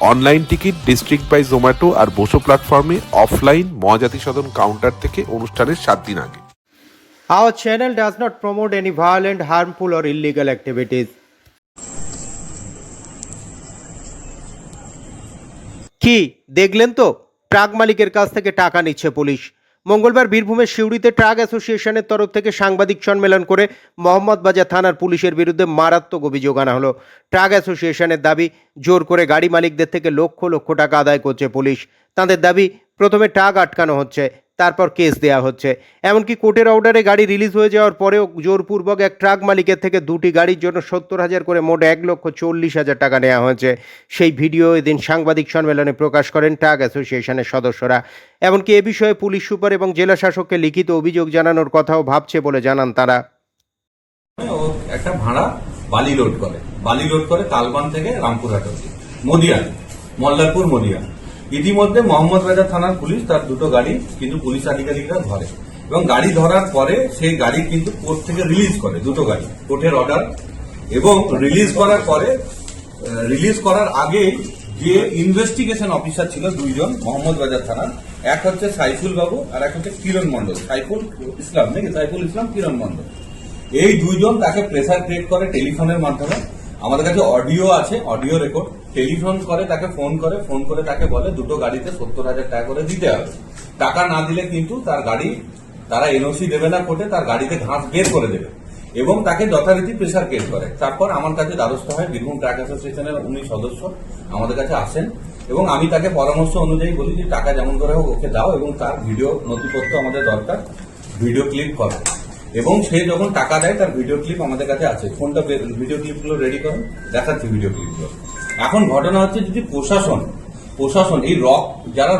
Online ticket district by Zomato আর বসো প্ল্যাটফর্মে offline Mahajati সদন counter থেকে অনুষ্ঠানের সাত দিন আগে। Our channel does not promote any violent, harmful, or illegal activities কি দেখলেন তো? ট্রাক মালিকের কাছ থেকে টাকা নিচ্ছে পুলিশ। মঙ্গলবার বীরভূমের সিউড়িতে ট্রাক অ্যাসোসিয়েশনের তরফ থেকে সাংবাদিক সম্মেলন করে মোহাম্মদ বাজার থানার পুলিশের বিরুদ্ধে মারাত্মক অভিযোগ আনা হলো। ট্রাক অ্যাসোসিয়েশনের দাবি, জোর করে গাড়ি মালিকদের থেকে লক্ষ লক্ষ টাকা আদায় করছে পুলিশ। তাদের দাবি, প্রথমে ট্রাক আটকানো হচ্ছে তারপর কেস দেয়া হচ্ছে। এমনকি কোর্টের অর্ডারে গাড়ি রিলিজ হয়ে যাওয়ার পরেও জোরপূর্বক এক ট্রাক মালিকের থেকে দুটি গাড়ির জন্য সত্তর হাজার করে মোট এক লক্ষ চল্লিশ হাজার টাকা নেওয়া হয়েছে। সেই ভিডিও এদিন সাংবাদিক সম্মেলনে প্রকাশ করেন ট্রাক অ্যাসোসিয়েশনের সদস্যরা। এমনকি এ বিষয়ে পুলিশ সুপার এবং জেলা শাসককে লিখিত অভিযোগ জানানোর কথাও ভাবছে বলে জানান তারা। একটা ভাড়া বালি লোড করে। বালি লোড করে তালবান থেকে রামপুরহাট অব্দি মদিয়ান মল্লারপুর মদিয়ান ইতিমধ্যে মোহাম্মদ রাজা থানার পুলিশ তার দুটো গাড়ি কিন্তু পুলিশ আধিকারিকরা ধরে। এবং গাড়ি ধরার পরে সেই গাড়ি কিন্তু কোর্ট থেকে রিলিজ করে, দুটো গাড়ি, কোর্টের অর্ডার। এবং রিলিজ করার পরে রিলিজ করার আগে যে ইনভেস্টিগেশন অফিসার ছিল দুইজন, মোহাম্মদ বাজার থানার এক হচ্ছে সাইফুল বাবু আর এক হচ্ছে কিরণ মন্ডল সাইফুল ইসলাম নাকি? সাইফুল ইসলাম কিরণ মন্ডল এই দুইজন তাকে প্রেসার ক্রিয়েট করে টেলিফোনের মাধ্যমে। আমাদের কাছে অডিও আছে, অডিও রেকর্ড টেলিফোন করে, তাকে ফোন করে ফোন করে তাকে বলে, দুটো গাড়িতে সত্তর হাজার টাকা করে দিতে হবে। টাকা না দিলে কিন্তু তার গাড়ি, তারা এনওসি দেবে না কোর্টে, তার গাড়িতে ঘাস বের করে দেবে এবং তাকে যথারীতি প্রেশার ক্রিয়েট করে। তারপর আমার কাছে দ্বারস্থ হয় বীরভূম ট্রাক অ্যাসোসিয়েশনের উনি সদস্য, আমাদের কাছে আসেন এবং আমি তাকে পরামর্শ অনুযায়ী বলি যে টাকা যেমন করে হোক ওকে দাও এবং তার ভিডিও নথিপত্র আমাদের দরকার, ভিডিও ক্লিপ করো এবং সে যখন টাকা দেয়, তার ভিডিও ক্লিপ আমাদের কাছে আছে। ফোনটা ভিডিও ক্লিপগুলো রেডি করুন দেখাচ্ছি ভিডিও ক্লিপগুলো এখন ঘটনা হচ্ছে যদি প্রশাসন প্রশাসন, এই রক, যারা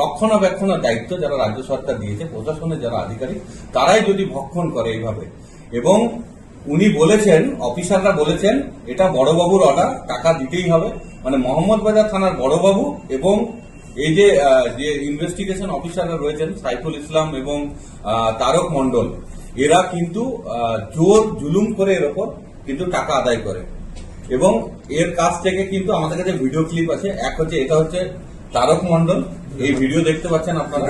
রক্ষণাবেক্ষণের দায়িত্ব যারা রাজ্য সরকার দিয়েছে, প্রশাসনের যারা আধিকারিক, তারাই যদি ভক্ষণ করে এইভাবে। এবং উনি বলেছেন, অফিসাররা বলেছেন, এটা বড়বাবুর অর্ডার টাকা দিতেই হবে। মানে মোহাম্মদ বাজার থানার বড়বাবু এবং এই যে যে ইনভেস্টিগেশন অফিসাররা রয়েছেন, সাইফুল ইসলাম এবং তারক মন্ডল এরা কিন্তু জোর জুলুম করে এর ওপর কিন্তু টাকা আদায় করে। এবং এর কাছ থেকে কিন্তু আমাদের কাছে ভিডিও ক্লিপ আছে। এক হচ্ছে, এটা হচ্ছে তারক মন্ডল এই ভিডিও দেখতে পাচ্ছেন আপনারা?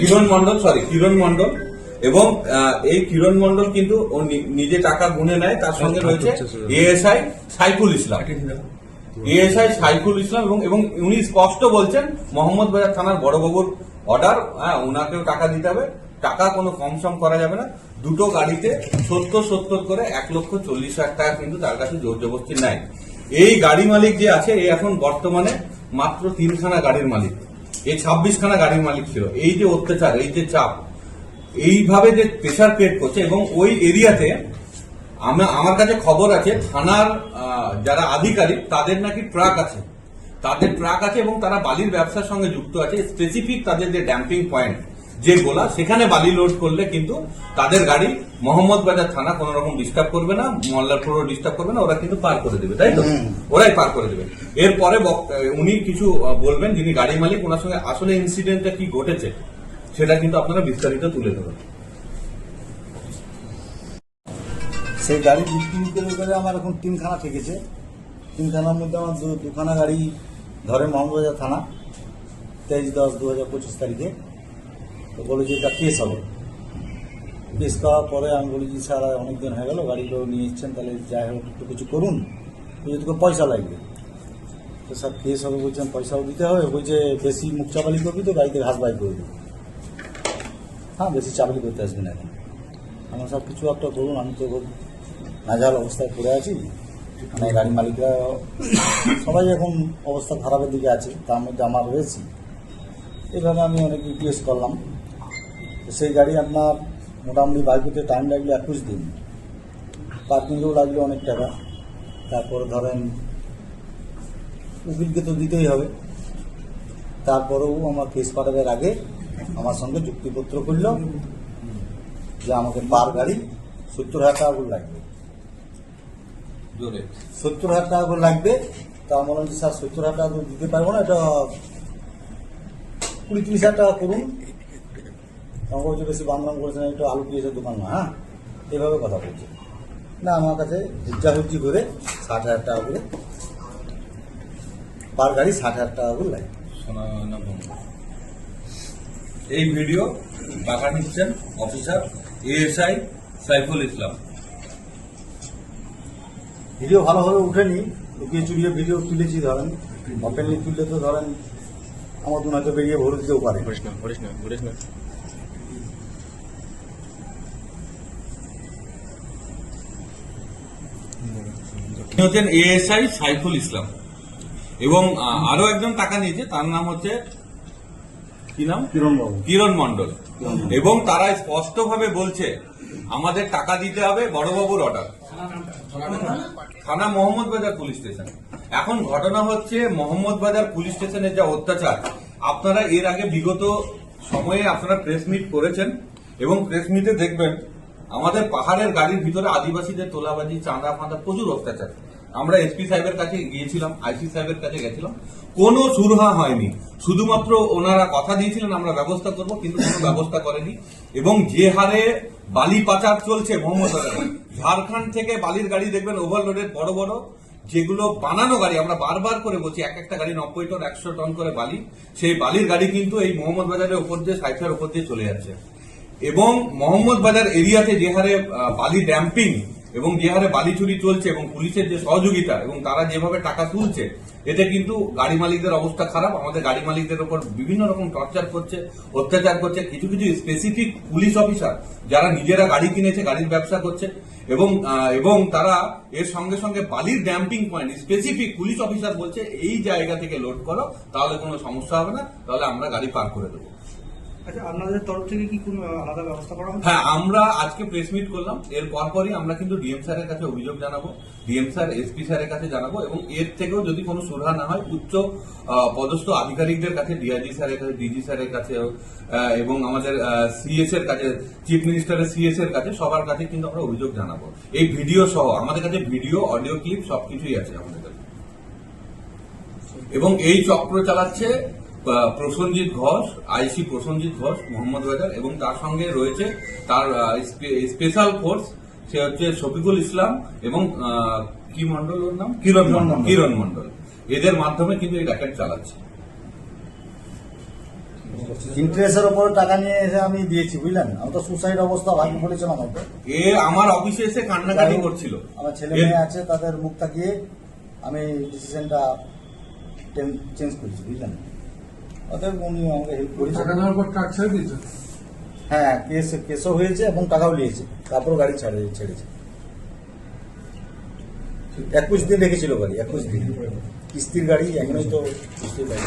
কিরণ মন্ডল সরি কিরণ মন্ডল এবং এই কিরণ মন্ডল কিন্তু ও নিজে টাকা গুনে নেয়, তার সঙ্গে রয়েছে এএসআই সাইফুল ইসলাম। এএসআই সাইফুল ইসলাম এবং এবং উনি স্পষ্ট বলছেন মোহাম্মদ বাজার থানার বড়বাবুর অর্ডার হ্যাঁ ওনাকেও টাকা দিতে হবে। টাকা কোনো কম সম করা যাবে না। দুটো গাড়িতে সত্তর সত্তর করে এক লক্ষ চল্লিশ হাজার টাকা কিন্তু তার কাছে জোর জবস্তি নাই। এই গাড়ি মালিক যে আছে এই এখন বর্তমানে মাত্র তিনখানা গাড়ির মালিক। এই ছাব্বিশ খানা গাড়ির মালিক ছিল। এই যে অত্যাচার, এই যে চাপ, এইভাবে যে প্রেশার ক্রিয়েট করছে এবং ওই এরিয়াতে আমার কাছে খবর আছে, থানার যারা আধিকারিক, তাদের নাকি ট্রাক আছে। তাদের ট্রাক আছে এবং তারা বালির ব্যবসার সঙ্গে যুক্ত আছে। স্পেসিফিক তাদের যে ড্যাম্পিং পয়েন্ট যে গোলা সেখানে বালি লোড করলে কিন্তু তাদের গাড়ি মোহাম্মদ বাজার থানা কোন রকম ডিস্টার্ব করবে না মল্লারপুরও ডিস্টার্ব করবে না ওরা কিন্তু পার করে দেবে তাই তো? ওরাই পার করে দেবে। এরপরে উনি কিছু বলবেন যিনি গাড়ি মালিক ওনার সঙ্গে আসলে ইনসিডেন্টটা কি ঘটেছে সেটা কিন্তু আপনারা বিস্তারিত তুলে ধরবেন সেই গাড়ি বিক্রি করে করে আমার এখন তিনখানা ঠেকেছে। তিনখানার মধ্যে আমার দুখানা গাড়ি ধরে মোহাম্মদবাজার থানা তেইশ দশ দু হাজার পঁচিশ তারিখে। তো বলে যে এটা কেস হবে। কেস করার পরে আমি বলি যে স্যার অনেক দিন হয়ে গেল গাড়িগুলো নিয়ে এসছেন, তাহলে যাই হোক, একটু কিছু করুন। যদি পয়সা লাগবে। তো স্যার কেস হবে বলছেন, পয়সাও দিতে হবে, বলছে বেশি মুখ চাপালি করবি তো, গাড়িতে ঘাস বাই করে দেবো। হ্যাঁ বেশি চাপালি করতে আসবে না এখন। আমার সব কিছু একটা করুন, আমি তো নাজাল অবস্থায় পড়ে আছি। মানে গাড়ি মালিকরা সবাই এখন অবস্থা খারাপের দিকে আছে, তার মধ্যে আমার রয়েছি। এইভাবে আমি অনেক রিকোয়েস্ট করলাম। সেই গাড়ি আপনার মোটামুটি বাইক করতে টাইম লাগল একুশ দিন। পার্কিংয়েও লাগল অনেক টাকা। তারপরে ধরেন, উকিলকে তো দিতেই হবে। তারপরেও আমার কেস পাঠাবার আগে আমার সঙ্গে চুক্তিপত্র করল যে আমাকে পার গাড়ি সত্তর হাজার টাকা করে লাগবে। সত্তর হাজার টাকা করে লাগবে। তা আমার স্যার, সত্তর হাজার টাকা দিতে পারব না, এটা কুড়ি তিরিশ হাজার টাকা করুন। আমাকে বলছে বেশি বান্ধবান করেছে না একটু আলু পেঁয়াজের দোকান না হ্যাঁ? এভাবে কথা বলছে। না আমার কাছে হুজ্জাহুজ্জি করে ষাট হাজার টাকা করে পার গাড়ি ষাট হাজার টাকা করে লাগে। এই ভিডিও টাকা নিচ্ছেন officer ASI Saiful Islam. Video ভালোভাবে উঠেনি লুকিয়ে চুরিয়ে ভিডিও তুলেছি ধরেন ওপেনলি তুললে তো ধরেন আমার দু হয়তো বেরিয়ে ভরে দিতেও পারে। তিনি হচ্ছেন এএসআই সাইফুল ইসলাম। এবং আরও একজন টাকা নিয়েছে তার নাম হচ্ছে কি নাম? কিরণবাবু কিরণ মন্ডল এবং তারা স্পষ্টভাবে বলছে আমাদের টাকা দিতে হবে বড়বাবুর অর্ডার। থানা মোহাম্মদ বাজার পুলিশ স্টেশন। এখন ঘটনা হচ্ছে মোহাম্মদ বাজার পুলিশ স্টেশনের যা অত্যাচার আপনারা এর আগে বিগত সময়ে আপনারা প্রেস মিট করেছেন এবং প্রেস মিটে দেখবেন আমাদের পাহাড়ের গাড়ির ভিতরে আদিবাসীদের তোলাবাজি চাঁদা ফাঁদা প্রচুর অত্যাচার। আমরা এসপি সাহেবের কাছে গিয়েছিলাম আইসি সাহেবের কাছে গেছিলাম। কোনো সুরহা হয়নি। শুধুমাত্র ওনারা কথা দিয়েছিলেন, আমরা ব্যবস্থা করব, কিন্তু কোনো ব্যবস্থা করেনি। এবং যে হারে বালি পাচার চলছে মোহাম্মদ ঝাড়খণ্ড থেকে বালির গাড়ি দেখবেন ওভারলোডের বড় বড়, যেগুলো বানানো গাড়ি, আমরা বারবার করে বলছি, এক একটা গাড়ি নব্বই টন, একশো টন করে বালি। সেই বালির গাড়ি কিন্তু এই মোহাম্মদ বাজারের উপর দিয়ে সাইফের উপর দিয়ে চলে যাচ্ছে। এবং মোহাম্মদ বাজার এরিয়াতে যে হারে বালি ড্যাম্পিং এবং যে হারে বালি চুরি চলছে এবং পুলিশের যে সহযোগিতা এবং তারা যেভাবে টাকা তুলছে, এতে কিন্তু গাড়ি মালিকদের অবস্থা খারাপ। আমাদের গাড়ি মালিকদের উপর বিভিন্ন রকম টর্চার করছে, অত্যাচার করছে। কিছু কিছু স্পেসিফিক পুলিশ অফিসার যারা নিজেরা গাড়ি কিনেছে, গাড়ির ব্যবসা করছে এবং এবং তারা এর সঙ্গে সঙ্গে বালির dumping point specific police officer বলছে, এই জায়গা থেকে লোড করো, তাহলে কোনো সমস্যা হবে না, তাহলে আমরা গাড়ি পার করে দেবো। আচ্ছা আপনাদের তরফ থেকে কি কোনো আলাদা ব্যবস্থা করা হ্যাঁ আমরা আজকে করলাম, এর পরপরই আমরা কিন্তু ডিএম স্যারের কাছে অভিযোগ জানাব ডিএম স্যার স্যারের কাছে জানাব এবং এর থেকেও যদি কোনো না হয়, উচ্চ পদস্থ আধিকারিকদের কাছে ডিআইজি স্যারের কাছে ডিজি স্যারের কাছে এবং আমাদের সিএস এর কাছে চিফ মিনিস্টারের সিএস এর কাছে, সবার কাছে কিন্তু আমরা অভিযোগ জানাব। এই ভিডিও সহ, আমাদের কাছে ভিডিও অডিও ক্লিপ সবকিছুই আছে আমাদের কাছে। এবং এই চক্র চালাচ্ছে আহ, প্রসেনজিৎ ঘোষ আইসি প্রসেনজিৎ ঘোষ মোহাম্মদ বাজার এবং তার সঙ্গে রয়েছে তার স্পেশাল ফোর্স সে হচ্ছে শফিকুল ইসলাম এবং কি মন্ডল ওর নাম? কিরণ মন্ডল কিরণ মন্ডল এদের মাধ্যমে কিন্তু এই র্যাকেট চালাচ্ছে। ইন্টারেস্টের ওপর টাকা নিয়ে এসে আমি দিয়েছি বুঝলেন? আমি তো সুসাইড অবস্থা ভাগ্য বলেছিলাম আমাকে এ আমার অফিসে এসে কান্নাকাটি করছিল। আমার ছেলে মেয়ে আছে তাদের মুখ তাকিয়ে আমি ডিসিশনটা চেঞ্জ করেছি বুঝলেন? অতএব উনি আমাকে হেল্প করেছে টাকা নেওয়ার পর ট্রাক ছেড়ে দিয়েছে হ্যাঁ কেস কেসও হয়েছে এবং টাকাও নিয়েছে। তারপর গাড়ি ছাড়ে ছেড়েছে। একুশ দিন রেখেছিল গাড়ি একুশ দিন। কিস্তির গাড়ি এখনই তো কিস্তির গাড়ি।